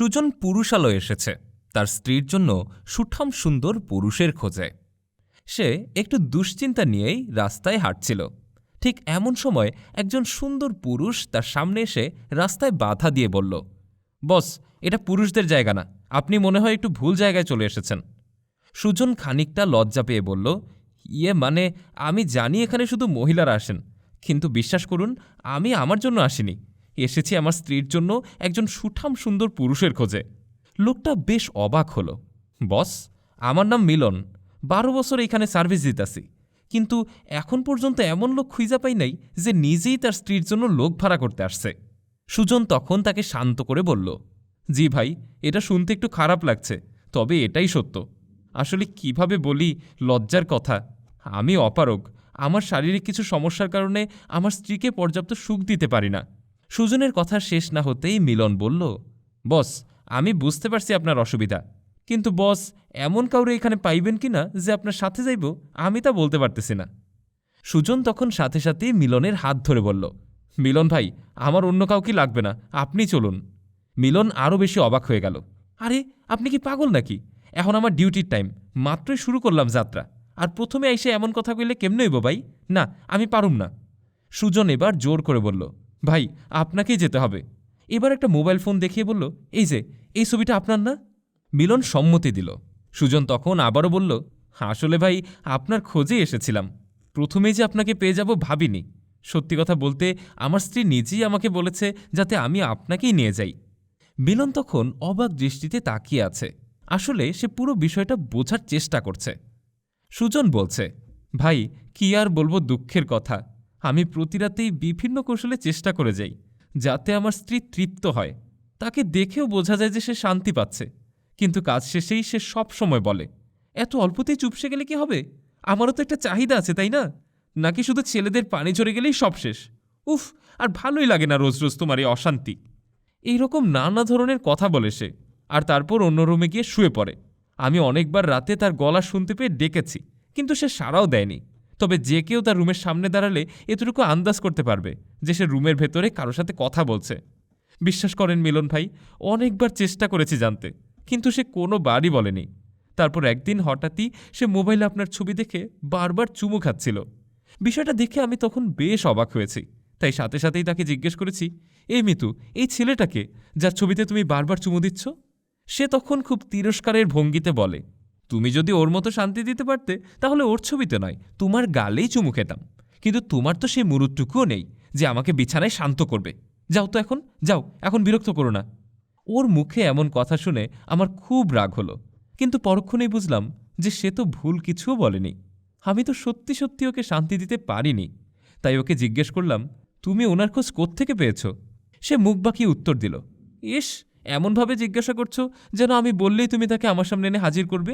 সুজন পুরুষালয় এসেছে। তার স্ত্রীর জন্য সুঠাম সুন্দর পুরুষের খোঁজে। সে একটু দুশ্চিন্তা নিয়েই রাস্তায় হাঁটছিল। ঠিক এমন সময় একজন সুন্দর পুরুষ তার সামনে এসে রাস্তায় বাধা দিয়ে বলল, বস, এটা পুরুষদের জায়গা না। আপনি মনে হয় একটু ভুল জায়গায় চলে এসেছেন। সুজন খানিকটা লজ্জা পেয়ে বলল ইয়ে মানে আমি জানি এখানে শুধু মহিলারা আসেন। কিন্তু বিশ্বাস করুন, আমি আমার জন্য আসিনি। এসেছি আমার স্ত্রীর জন্য একজন সুঠাম সুন্দর পুরুষের খোঁজে। লোকটা বেশ অবাক হলো। বস, আমার নাম মিলন। বারো বছর এখানে সার্ভিস দিতাছি। কিন্তু এখন পর্যন্ত এমন লোক খুঁজা পাই নাই যে নিজেই তার স্ত্রীর জন্য লোক ভাড়া করতে আসছে। সুজন তখন তাকে শান্ত করে বলল, জি ভাই, এটা শুনতে একটু খারাপ লাগছে, তবে এটাই সত্য। আসলে কীভাবে বলি, লজ্জার কথা। আমি অপারগ। আমার শারীরিক কিছু সমস্যার কারণে আমার স্ত্রীকে পর্যাপ্ত সুখ দিতে পারি না। সুজনের কথা শেষ না হতেই মিলন বলল, বস, আমি বুঝতে পারছি আপনার অসুবিধা। কিন্তু বস, এমন কাউরে এখানে পাইবেন কি না যে আপনার সাথে যাইব, আমি তা বলতে পারতেছি না। সুজন তখন সাথে সাথে মিলনের হাত ধরে বলল, মিলন ভাই, আমার অন্য কাউকে লাগবে না, আপনি চলুন। মিলন আরও বেশি অবাক হয়ে গেল, আরে, আপনি কি পাগল নাকি? এখন আমার ডিউটির টাইম, মাত্রই শুরু করলাম যাত্রা। আর প্রথমে এসে এমন কথা কইলে কেমনে হইব ভাই? না, আমি পারুম না। সুজন এবার জোর করে বলল ভাই, আপনাকেই যেতে হবে। এবার একটা মোবাইল ফোন দেখিয়ে বলল, এই যে, এই ছবিটা আপনার না? মিলন সম্মতি দিল। সুজন তখন আবারও বলল, আসলে ভাই, আপনার খোঁজে এসেছিলাম। প্রথমেই যে আপনাকে পেয়ে যাব ভাবিনি। সত্যি কথা বলতে, আমার স্ত্রী নিজেই আমাকে বলেছে যাতে আমি আপনাকেই নিয়ে যাই। মিলন তখন অবাক দৃষ্টিতে তাকিয়ে আছে। আসলে সে পুরো বিষয়টা বোঝার চেষ্টা করছে। সুজন বলছে, ভাই, কি আর বলব দুঃখের কথা। আমি প্রতি রাতেই বিভিন্ন কৌশলে চেষ্টা করে যাই, যাতে আমার স্ত্রী তৃপ্ত হয়। তাকে দেখেও বোঝা যায় যে সে শান্তি পাচ্ছে। কিন্তু কাজ শেষেই সে সব সময় বলে, এত অল্পতেই চুপসে গেলে কি হবে? আমারও তো একটা চাহিদা আছে, তাই না? নাকি শুধু ছেলেদের পানি ঝরে গেলেই সব শেষ? উফ, আর ভালোই লাগে না রোজ রোজ তোমার এই অশান্তি। এইরকম নানা ধরনের কথা বলে সে, আর তারপর অন্য রুমে গিয়ে শুয়ে পড়ে। আমি অনেকবার রাতে তার গলা শুনতে পেয়ে ডেকেছি, কিন্তু সে সাড়াও দেয়নি। তবে যে কেউ তার রুমের সামনে দাঁড়ালে এতটুকু আন্দাজ করতে পারবে যে সে রুমের ভেতরে কারোর সাথে কথা বলছে। বিশ্বাস করেন মিলন ভাই, অনেকবার চেষ্টা করেছি জানতে, কিন্তু সে কোনো বারই বলেনি। তারপর একদিন হঠাৎই সে মোবাইলে আপনার ছবি দেখে বারবার চুমু খাচ্ছিল। বিষয়টা দেখে আমি তখন বেশ অবাক হয়েছি। তাই সাথে সাথেই তাকে জিজ্ঞেস করেছি, এই মিতু, এই ছেলেটাকে, যার ছবিতে তুমি বারবার চুমু দিচ্ছ? সে তখন খুব তিরস্কারের ভঙ্গিতে বলে তুমি যদি ওর মতো শান্তি দিতে পারতে, তাহলে ওর ছবিতে নয়, তোমার গালেই চুমু খেতাম। কিন্তু তোমার তো সেই মুরুটুকুও নেই, যে আমাকে বিছানায় শান্ত করবে। যাও তো এখন, যাও, এখন বিরক্ত করো না। ওর মুখে এমন কথা শুনে আমার খুব রাগ হলো। কিন্তু পরক্ষণেই বুঝলাম যে সে তো ভুল কিছুও বলেনি। আমি তো সত্যি সত্যি ওকে শান্তি দিতে পারিনি। তাই ওকে জিজ্ঞেস করলাম, তুমি ওনার খোঁজ কোত্থেকে পেয়েছ? সে মুখ বাঁকিয়ে উত্তর দিল, ইস, এমনভাবে জিজ্ঞাসা করছ যেন আমি বললেই তুমি তাকে আমার সামনে এনে হাজির করবে?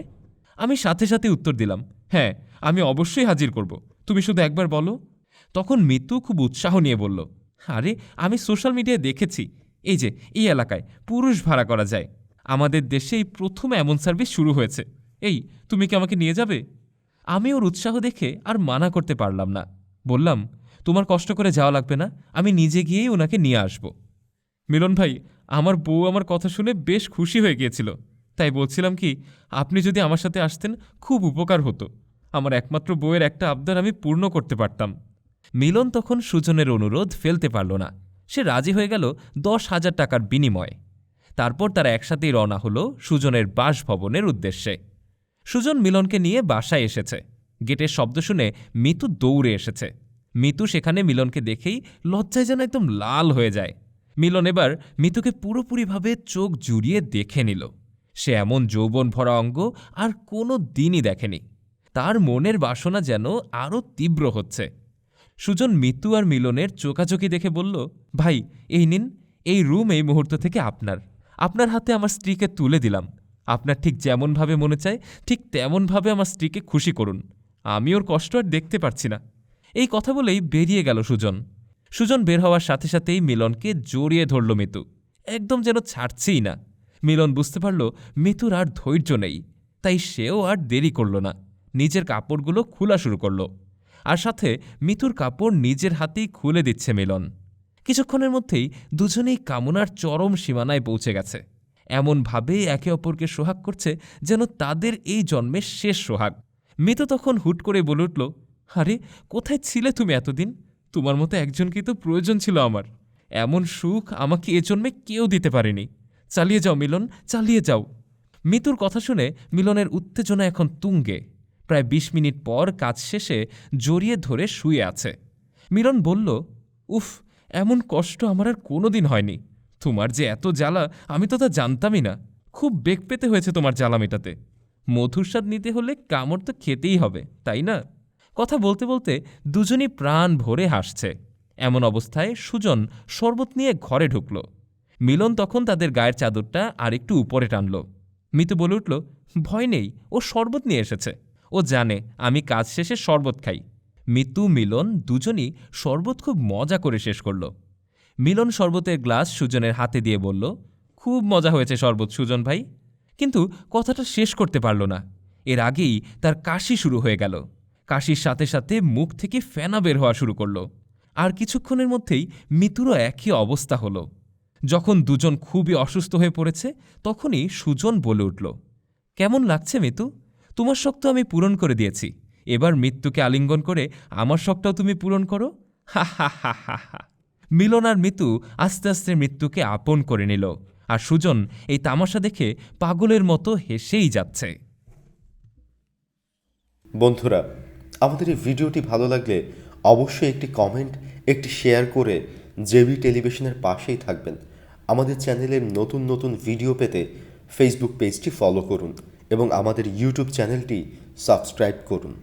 আমি সাথে সাথে উত্তর দিলাম হ্যাঁ আমি অবশ্যই হাজির করব। তুমি শুধু একবার বলো। তখন মিতু খুব উৎসাহ নিয়ে বলল, আরে, আমি সোশ্যাল মিডিয়ায় দেখেছি। এই যে, এই এলাকায় পুরুষ ভাড়া করা যায়। আমাদের দেশে এই প্রথম এমন সার্ভিস শুরু হয়েছে। এই, তুমি কি আমাকে নিয়ে যাবে? আমি ওর উৎসাহ দেখে আর মানা করতে পারলাম না। বললাম, তোমার কষ্ট করে যাওয়া লাগবে না, আমি নিজে গিয়েই ওনাকে নিয়ে আসব। মিলন ভাই, আমার বউ আমার কথা শুনে বেশ খুশি হয়ে গিয়েছিল। তাই বলছিলাম কি, আপনি যদি আমার সাথে আসতেন, খুব উপকার হতো। আমার একমাত্র বইয়ের একটা আবদার আমি পূর্ণ করতে পারতাম। মিলন তখন সুজনের অনুরোধ ফেলতে পারল না। সে রাজি হয়ে গেল দশ হাজার টাকার বিনিময়ে। তারপর তারা একসাথেই রওনা হলো সুজনের বাসভবনের উদ্দেশ্যে। সুজন মিলনকে নিয়ে বাসায় এসেছে। গেটের শব্দ শুনে মিতু দৌড়ে এসেছে। মিতু সেখানে মিলনকে দেখেই লজ্জায় যেন একদম লাল হয়ে যায়। মিলন এবার মিতুকে পুরোপুরিভাবে চোখ জুড়িয়ে দেখে নিল। সে এমন যৌবন ভরা অঙ্গ আর কোনো দিনই দেখেনি। তার মনের বাসনা যেন আরও তীব্র হচ্ছে। সুজন মিতু আর মিলনের চোকাচোকি দেখে বলল, ভাই, এই নিন, এই রুম এই মুহূর্ত থেকে আপনার। আপনার হাতে আমার স্ত্রীকে তুলে দিলাম। আপনার ঠিক যেমনভাবে মনে চায়, ঠিক তেমনভাবে আমার স্ত্রীকে খুশি করুন। আমি ওর কষ্ট আর দেখতে পারছি না। এই কথা বলেই বেরিয়ে গেল সুজন। সুজন বের হওয়ার সাথে সাথেই মিলনকে জড়িয়ে ধরল মিতু একদম যেন ছাড়ছেই না। মিলন বুঝতে পারল মিতুর আর ধৈর্য নেই, তাই সেও আর দেরি করল না। নিজের কাপড়গুলো খোলা শুরু করল। আর সাথে মিতুর কাপড় নিজের হাতেই খুলে দিচ্ছে মিলন। কিছুক্ষণের মধ্যেই দুজনেই কামনার চরম সীমানায় পৌঁছে গেছে। এমনভাবে একে অপরকে সোহাগ করছে যেন তাদের এই জন্মের শেষ সোহাগ। মিতু তখন হুট করে বলে উঠল, আরে, কোথায় ছিলে তুমি এতদিন? তোমার মতো একজনকেই তো প্রয়োজন ছিল আমার। এমন সুখ আমাকে এ জন্মে কেউ দিতে পারেনি। চালিয়ে যাও, মিলন, চালিয়ে যাও। মিতুর কথা শুনে মিলনের উত্তেজনা এখন তুঙ্গে। প্রায় ২০ মিনিট পর কাজ শেষে জড়িয়ে ধরে শুয়ে আছে। মিলন বলল, উফ, এমন কষ্ট আমার আর কোনোদিন হয়নি। তোমার যে এত জ্বালা, আমি তো তা জানতামই না। খুব বেগ পেতে হয়েছে তোমার জ্বালা মেটাতে। মধুর স্বাদ নিতে হলে কামড় তো খেতেই হবে, তাই না? কথা বলতে বলতে দুজনই প্রাণ ভরে হাসছে। এমন অবস্থায় সুজন শরবত নিয়ে ঘরে ঢুকল। মিলন তখন তাদের গায়ের চাদরটা আরেকটু উপরে টানল। মিতু বলে উঠল, ভয় নেই, ও শরবত নিয়ে এসেছে। ও জানে, আমি কাজ শেষে শরবত খাই। মিতু, মিলন দুজনই শরবত খুব মজা করে শেষ করল। মিলন শরবতের গ্লাস সুজনের হাতে দিয়ে বলল, খুব মজা হয়েছে শরবত, সুজন ভাই। কিন্তু কথাটা শেষ করতে পারল না। এর আগেই তার কাশি শুরু হয়ে গেল। কাশির সাথে সাথে মুখ থেকে ফেনা বের হওয়া শুরু করল। আর কিছুক্ষণের মধ্যেই মিতুরও একই অবস্থা হলো। যখন দুজন খুবই অসুস্থ হয়ে পড়েছে, তখনই সুজন বলে উঠল, কেমন লাগছে মিতু? তোমার শখ তো আমি পূরণ করে দিয়েছি। এবার মৃত্যুকে আলিঙ্গন করে আমার শখটাও তুমি পূরণ করো? হা হা হা হা হা। মিলন আর মিতু আস্তে আস্তে মৃত্যুকে আপন করে নিল আর সুজন এই তামাশা দেখে পাগলের মতো হেসেই যাচ্ছে। বন্ধুরা, আমাদের এই ভিডিওটি ভালো লাগলে অবশ্যই একটি কমেন্ট একটি শেয়ার করে জেবি টেলিভিশনের পাশেই থাকবেন। আমাদের চ্যানেলের নতুন নতুন ভিডিও পেতে ফেসবুক পেজটি ফলো করুন এবং আমাদের ইউটিউব চ্যানেলটি সাবস্ক্রাইব করুন।